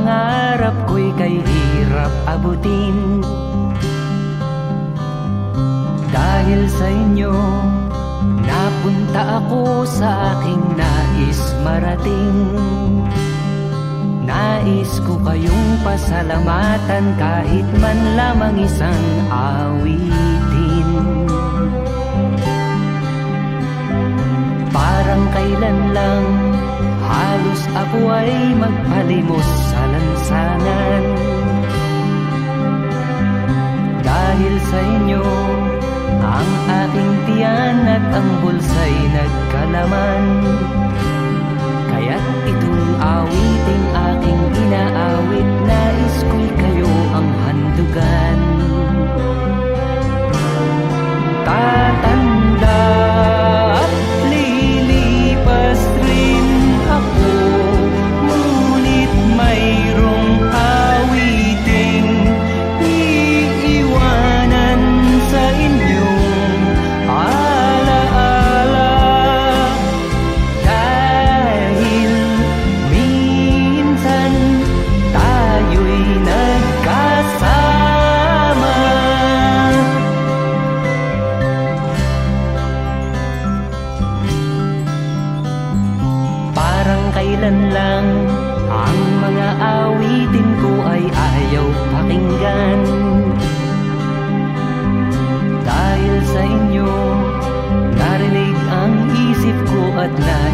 pangarap ko'y kay hirap abutin. Dahil sa inyo, napunta ako sa aking nais marating. Nais ko kayong pasalamatan kahit man lamang isang awitin. Parang kailan lang ako ay magpalimos sa lansangan Dahil sa inyo Ang aking tiyan at ang bulsa'y nagkalaman. Kaya't itong awiting kailan lang. Ang mga awitin ko ay ayaw pakinggan. Dahil sa inyo, narinig ang isip ko at narinig